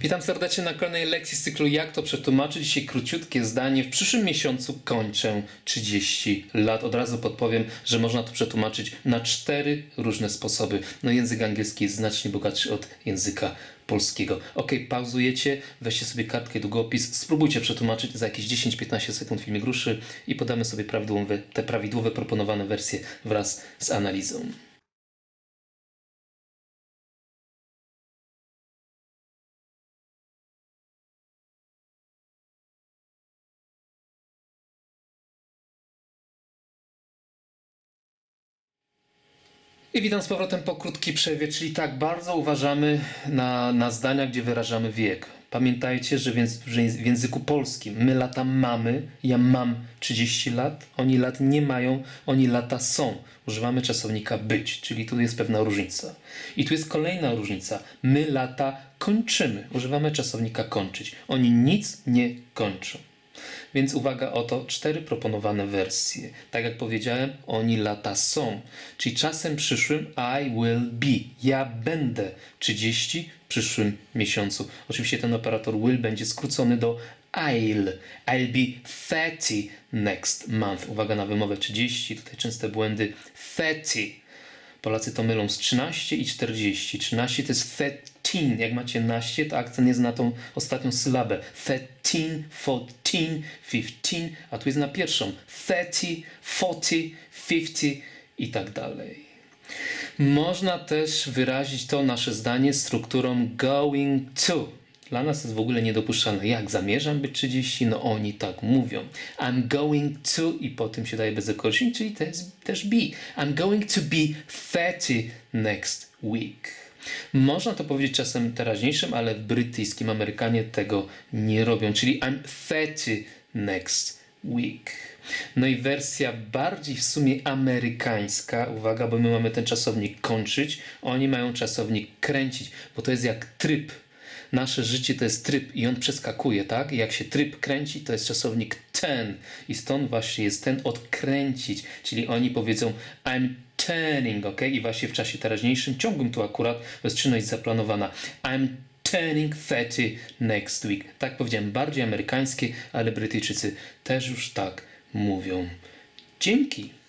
Witam serdecznie na kolejnej lekcji z cyklu Jak to przetłumaczyć. Dzisiaj króciutkie zdanie. W przyszłym miesiącu kończę 30 lat. Od razu podpowiem, że można to przetłumaczyć na cztery różne sposoby. No język angielski jest znacznie bogatszy od języka polskiego. Ok, pauzujecie, weźcie sobie kartkę długopis, spróbujcie przetłumaczyć za jakieś 10-15 sekund filmik ruszy i podamy sobie prawidłowe, te prawidłowe proponowane wersje wraz z analizą. I witam z powrotem po krótkiej przerwie, czyli tak, bardzo uważamy na, na zdania, gdzie wyrażamy wiek. Pamiętajcie, że w, jęz- w jęz- w języku polskim my lata mamy, ja mam 30 lat, oni lat nie mają, oni lata są. Używamy czasownika być, czyli tu jest pewna różnica. I tu jest kolejna różnica. My lata kończymy, używamy czasownika kończyć. Oni nic nie kończą. Więc uwaga o to, cztery proponowane wersje. Tak jak powiedziałem, oni lata są. Czyli czasem przyszłym I will be. Ja będę 30 w przyszłym miesiącu. Oczywiście ten operator will będzie skrócony do I'll. I'll be 30 next month. Uwaga na wymowę 30. Tutaj częste błędy. 30. Polacy to mylą z 13 i 40. 13 to jest 13. Jak macie naście, to akcent jest na tą ostatnią sylabę. 13, 14, 15, a tu jest na pierwszą. 30, 40, 50 i tak dalej. Można też wyrazić to nasze zdanie strukturą going to. Dla nas jest w ogóle niedopuszczalne. Jak zamierzam być 30? No oni tak mówią. I'm going to i po tym się daje bezokolicznik, czyli to jest też be. I'm going to be 30 next week. Można to powiedzieć czasem teraźniejszym, ale w brytyjskim Amerykanie tego nie robią, czyli I'm 30 next week. No i wersja bardziej w sumie amerykańska, uwaga, bo my mamy ten czasownik kończyć, oni mają czasownik kręcić, bo to jest jak tryb. Nasze życie to jest tryb i on przeskakuje, tak? Jak się tryb kręci, to jest czasownik ten. I stąd właśnie jest ten odkręcić, czyli oni powiedzą I'm turning, ok? I właśnie w czasie teraźniejszym, ciągłym tu akurat, to zaplanowana. I'm turning 30 next week. Tak powiedziałem, bardziej amerykańskie, ale Brytyjczycy też już tak mówią. Dzięki.